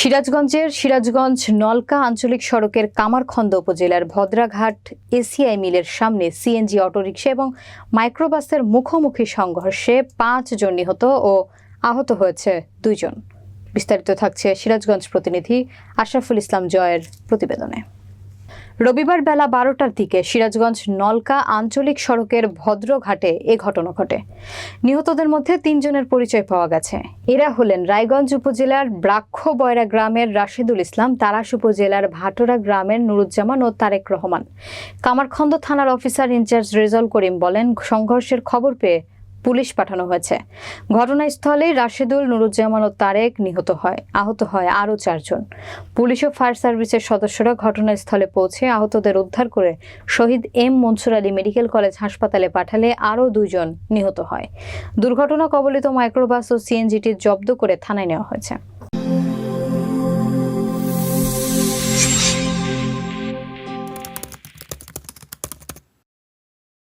সিরাজগঞ্জের সিরাজগঞ্জ নলকা আঞ্চলিক সড়কের কামারখন্দ উপজেলার ভদ্রাঘাট এসিআই মিলের সামনে সিএনজি অটোরিকশা এবং মাইক্রোবাসের মুখোমুখি সংঘর্ষে পাঁচ জন নিহত ও আহত হয়েছে দুইজন। বিস্তারিত থাকছে সিরাজগঞ্জ প্রতিনিধি আশরাফুল ইসলাম জয়ের প্রতিবেদনে। রবিবার বেলা বারোটার দিকে সিরাজগঞ্জ নলকা আঞ্চলিক সড়কের ভদ্রঘাটে এ ঘটনা ঘটে। নিহতদের মধ্যে তিনজনের পরিচয় পাওয়া গেছে। এরা হলেন রায়গঞ্জ উপজেলার ব্রাক্ষ বয়রা গ্রামের রাশেদুল ইসলাম তারাস উপজেলার ভাটোরা গ্রামের নুরুজ্জামান ও তারেক রহমান। কামারখন্দ থানার অফিসার ইনচার্জ রেজল করিম বলেন, সংঘর্ষের খবর পেয়ে পুলিশ পাঠানো হয়েছে। ঘটনাস্থলে রাশেদুল, নুরুজ্জামান ও তারেক নিহত হয়, আহত হয় আরও চারজন। পুলিশ ও ফায়ার সার্ভিসের সদস্যরা ঘটনাস্থলে পৌঁছে আহতদের উদ্ধার করে Shaheed M Mansur Ali medical college হাসপাতালে পাঠালে আরও দুজন নিহত হয়। দুর্ঘটনা কবলিত মাইক্রোবাস ও সিএনজিটি জব্দ করে থানায় নেওয়া হয়েছে।